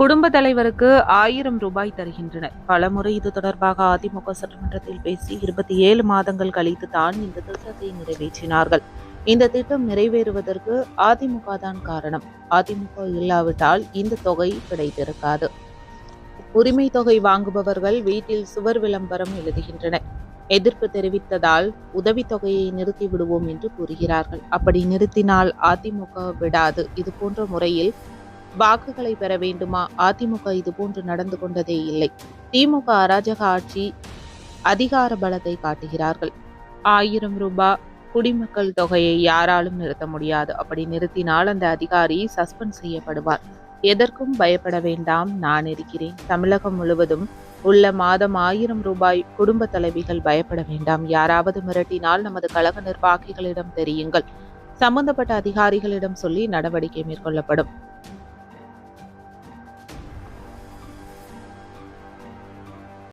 குடும்ப தலைவருக்கு ஆயிரம் ரூபாய் தருகின்றனர். பலமுறை இது தொடர்பாக அதிமுக சட்டமன்றத்தில் பேசி இருபத்தி ஏழு மாதங்கள் கழித்து தான் இந்த திட்டத்தை நிறைவேற்றினார்கள். இந்த திட்டம் நிறைவேறுவதற்கு அதிமுக தான் காரணம். அதிமுக இல்லாவிட்டால் இந்த தொகை கிடைத்திருக்காது. உரிமை தொகை வாங்குபவர்கள் வீட்டில் சுவர் விளம்பரம் எழுதுகின்றனர். எதிர்ப்பு தெரிவித்ததால் உதவித்தொகையை நிறுத்தி விடுவோம் என்று கூறுகிறார்கள். அப்படி நிறுத்தினால் அதிமுக விடாது. இது போன்ற முறையில் வாக்குகளை பெற வேண்டுமா? அதிமுக இதுபோன்று நடந்து கொண்டதே இல்லை. திமுக அராஜக ஆட்சி அதிகார பலத்தை காட்டுகிறார்கள். ஆயிரம் ரூபாய் குடிமக்கள் தொகையை யாராலும் நிறுத்த முடியாது. அப்படி நிறுத்தினால் அந்த அதிகாரி சஸ்பெண்ட் செய்யப்படுவார். எதற்கும் பயப்பட வேண்டாம். நான் இருக்கிறேன். தமிழகம் முழுவதும் உள்ள மாதம் ஆயிரம் ரூபாய் குடும்ப தலைவிகள் பயப்பட வேண்டாம். யாராவது மிரட்டினால் நமது கழக நிர்வாகிகளிடம் தெரியுங்கள். சம்பந்தப்பட்ட அதிகாரிகளிடம் சொல்லி நடவடிக்கை மேற்கொள்ளப்படும்.